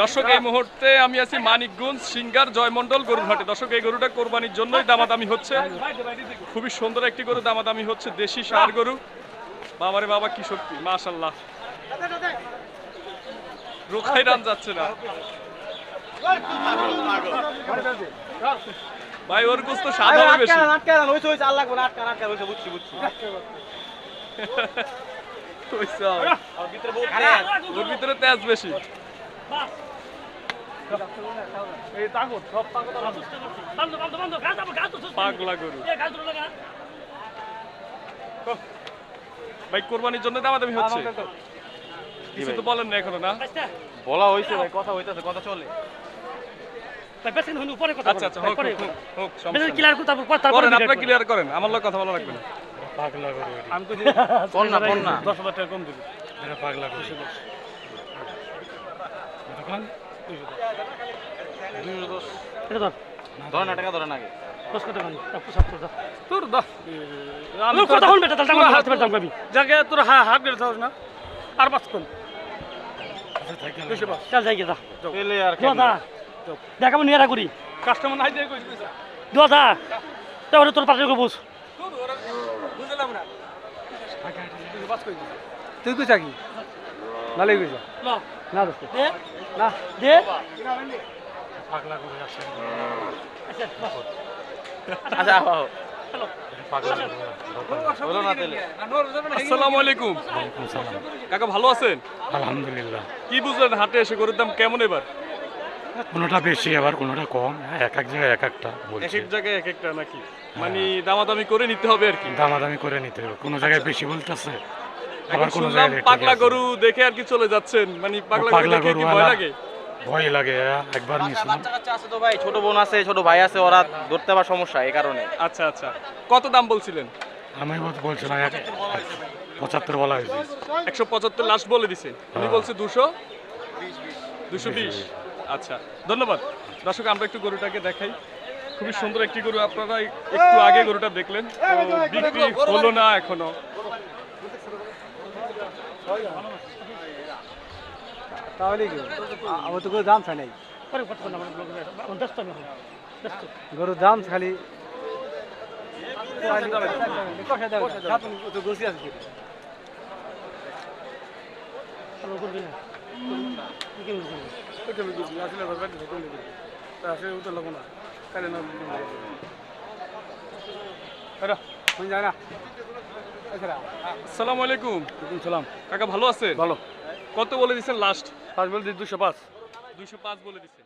দর্শক এই মুহূর্তে আমি আছি মানিকগঞ্জ সিঙ্গার জয়মন্ডল গরুর হাটে দর্শক এই গরুটা কোরবানির জন্যই দামাদামি হচ্ছে। খুবই সুন্দর একটি গরু দামাদামি হচ্ছে দেশি সার গরু। বাবারে বাবা কি শক্তি মাশাল্লাহ রোখাই রান যাচ্ছে না। ভাই ওর গোস্ত স্বাদ হবে বেশি। হইছে। ওর ভিতরে তেজ বেশি। ভাই কোরবানির জন্য দামাদামি হচ্ছে। কিছু তো বলেন না এখনও না? বলা হয়েছে ভাই কথা হইতেছে কথা চলে। আচ্ছা আচ্ছা হোক হোক, হোক, হোক সমস্যা নেই। করেন আপনি ক্লিয়ার করেন আমার লোক কথা বলা লাগবে না। কোন না কোন না। দশ হাজার টাকা কম দিবি। আর পাঁচ কম বেশি পাঁচ পেলে আর দেখাবো নিয়ে করি কাস্টমার নাই দিয়ে কইছিস দু। হাজার তাহলে তোর পাশে বুঝ তুই কইছা কি? নালে কইছা না। দোস্ত। দে। না। দে। আচ্ছা আও বলো না তেলে আসসালামু আলাইকুম। কাকা ভালো আছেন? আলহামদুলিল্লাহ। কি বুঝলেন হাটে এসে গরুর দাম কেমন এবার? কোনোটা বেশি আবার কোনোটা কম। এক এক জায়গায় এক একটা এক এক জায়গায় এক একটা নাকি? মানে দামাদামি করে নিতে হবে আর কি। দামাদামি করে নিতে হবে। কোনো জায়গায় বেশি বলতেছে? আবার কোনো শুনলাম জায়গায় একটু পাগলা গরু দেখে আর কি চলে যাচ্ছেন। মানে পাগলা গরু কি ভয় লাগে? ভয় লাগে একবার বাচ্চা কাচ্চা আছে তো ভাই ছোট বোন আছে ছোট ভাই আছে ওরা ধরতে পার সমস্যা এই কারণে। আচ্ছা আচ্ছা। কত দাম বলছিলেন? আমি বলছিলাম পঁচাত্তর বলা হয়েছে একশো পঁচাত্তর লাস্ট বলে দিছে। উনি হ্যাঁ। বলছে দুশো? দুশো বিশ আচ্ছা ধন্যবাদ। দর্শক আমরা একটু গরুটাকে দেখাই। খুবই সুন্দর একটি গরু আপনারা একটু আগে গরুটা দেখলেন। বিক্রি হলো না এখনও। তাহলে কি? আমার তো কোনো দাম ছাই নাই। গরুর দাম খালি না আসসালামু আলাইকুম। সালাম। কাকা ভালো আছেন? ভালো। কত বলে দিচ্ছেন লাস্ট পাঁচ বলে দুশো পাঁচ। দুইশো পাঁচ বলে দিচ্ছেন